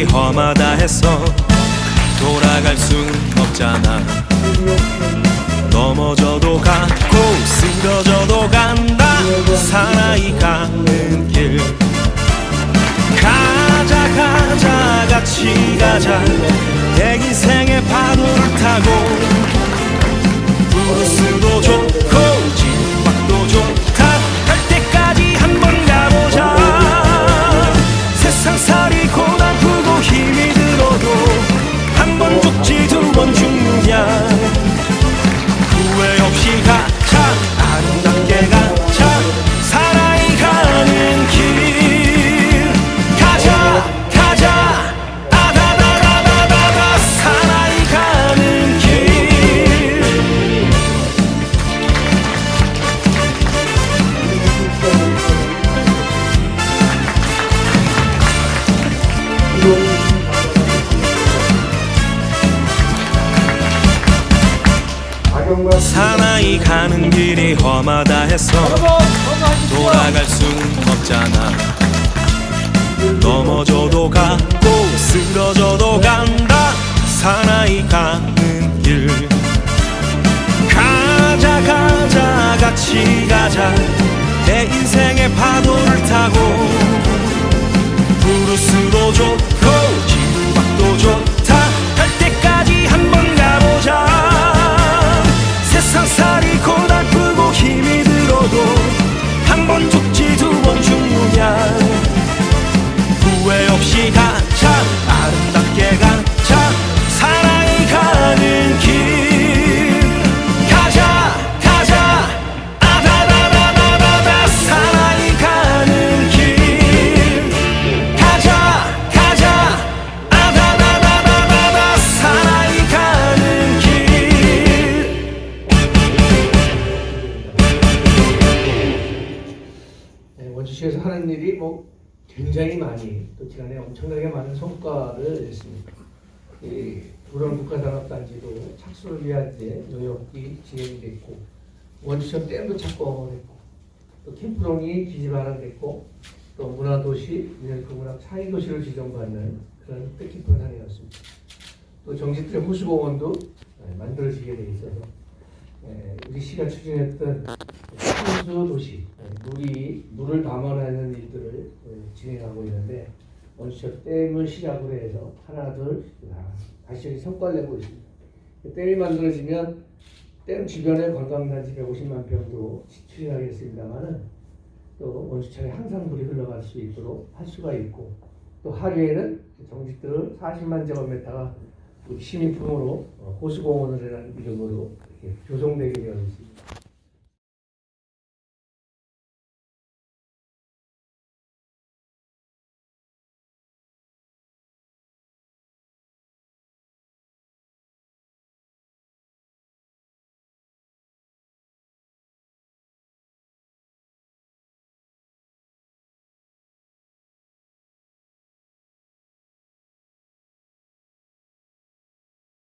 우리 험하다 해서 돌아갈 순 없잖아. 넘어져도 가고 쓰러져도 간다. 사나이 가는 길. 가자 가자 같이 가자. 내 인생의 파도를 타고 사나이 가는 길이 험하다 해서 돌아갈 순 없잖아. 넘어져도 가고 쓰러져도 간다. 사나이 가는 길. 가자 가자 같이 가자. 내 인생의 파도를 타고 브루스도 좋고 원주시에서 하는 일이 뭐 굉장히 많이 또 지난해 엄청나게 많은 성과를 냈습니다. 이 도론 국가산업단지도 착수를 위한 이제 노력이 진행이 됐고 원주시원 댐도 착공했고 또 캠프론이 기지 마련됐고 또 문화도시 유네스코 문학 사회도시를 지정받는 그런 뜻깊은 한 해였습니다. 또 정지틀의 호수공원도 네, 만들어지게 돼 있어서 네, 우리 시가 추진했던 호수 도시 네, 물이 물을 담아내는 일들을 네, 진행하고 있는데 원시적 댐을 시작으로 해서 하나 둘 다시 성과를 내고 있습니다. 댐이 만들어지면 댐 주변의 관광단지 150만 평도 추진하겠습니다만은 또 원수천에 항상 물이 흘러갈 수 있도록 할 수가 있고 또 하류에는 정직들 40만 제곱미터가 시민품으로 어, 호수공원이라는 이름으로 조성되게 되어 있습니다.